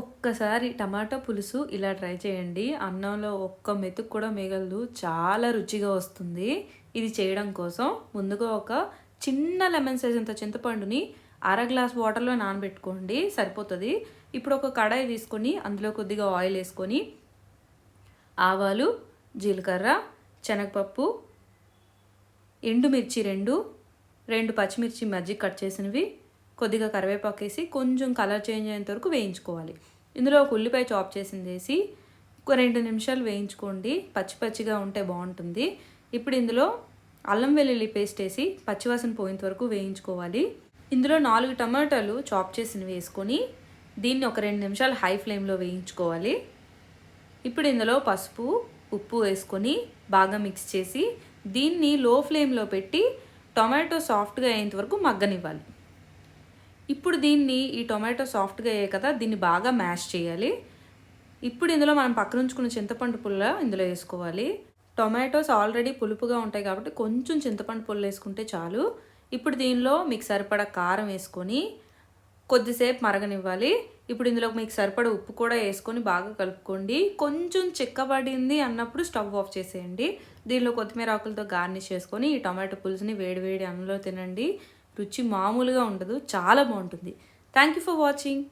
ఒక్కసారి టమాటా పులుసు ఇలా ట్రై చేయండి. అన్నంలో ఒక్క మెతుకు కూడా మిగలదు. చాలా రుచిగా వస్తుంది. ఇది చేయడం కోసం ముందుగా ఒక చిన్న లెమన్ సైజ్ అంత చింతపండుని అర గ్లాస్ వాటర్లో నానబెట్టుకోండి. సరిపోతుంది. ఇప్పుడు ఒక కడాయి తీసుకొని అందులో కొద్దిగా ఆయిల్ వేసుకొని ఆవాలు జీలకర్ర శనగపప్పు ఎండుమిర్చి రెండు రెండు పచ్చిమిర్చి మజ్జిగ కట్ చేసినవి కొద్దిగా కరివేపాకు వేసి కొంచెం కలర్ చేంజ్ అయ్యేంత వరకు వేయించుకోవాలి. ఇందులో ఒక ఉల్లిపాయ చాప్ చేసింది వేసి ఒక రెండు నిమిషాలు వేయించుకోండి. పచ్చి పచ్చిగా ఉంటే బాగుంటుంది. ఇప్పుడు ఇందులో అల్లం వెల్లుల్లి పేస్ట్ వేసి పచ్చివాసన పోయేంత వరకు వేయించుకోవాలి. ఇందులో నాలుగు టమాటాలు చాప్ చేసినవి వేసుకొని దీన్ని ఒక రెండు నిమిషాలు హై ఫ్లేమ్లో వేయించుకోవాలి. ఇప్పుడు ఇందులో పసుపు ఉప్పు వేసుకొని బాగా మిక్స్ చేసి దీన్ని లో ఫ్లేమ్లో పెట్టి టొమాటో సాఫ్ట్గా అయ్యేంత వరకు మగ్గనివ్వాలి. ఇప్పుడు దీన్ని ఈ టొమాటో సాఫ్ట్గా అయ్యాయి కదా దీన్ని బాగా మ్యాష్ చేయాలి. ఇప్పుడు ఇందులో మనం పక్కన ఉంచుకున్న చింతపండు పుల్ల ఇందులో వేసుకోవాలి. టొమాటోస్ ఆల్రెడీ పులుపుగా ఉంటాయి కాబట్టి కొంచెం చింతపండు పుల్ల వేసుకుంటే చాలు. ఇప్పుడు దీనిలో మీకు సరిపడా కారం వేసుకొని కొద్దిసేపు మరగనివ్వాలి. ఇప్పుడు ఇందులో మీకు సరిపడ ఉప్పు కూడా వేసుకొని బాగా కలుపుకోండి. కొంచెం చిక్కబడింది అన్నప్పుడు స్టవ్ ఆఫ్ చేసేయండి. దీనిలో కొత్తిమీర ఆకులతో గార్నిష్ చేసుకొని ఈ టొమాటో పులుసుని వేడివేడి అన్నంలో తినండి. రుచి మామూలుగా ఉండదు చాలా బాగుంటుంది. Thank you for watching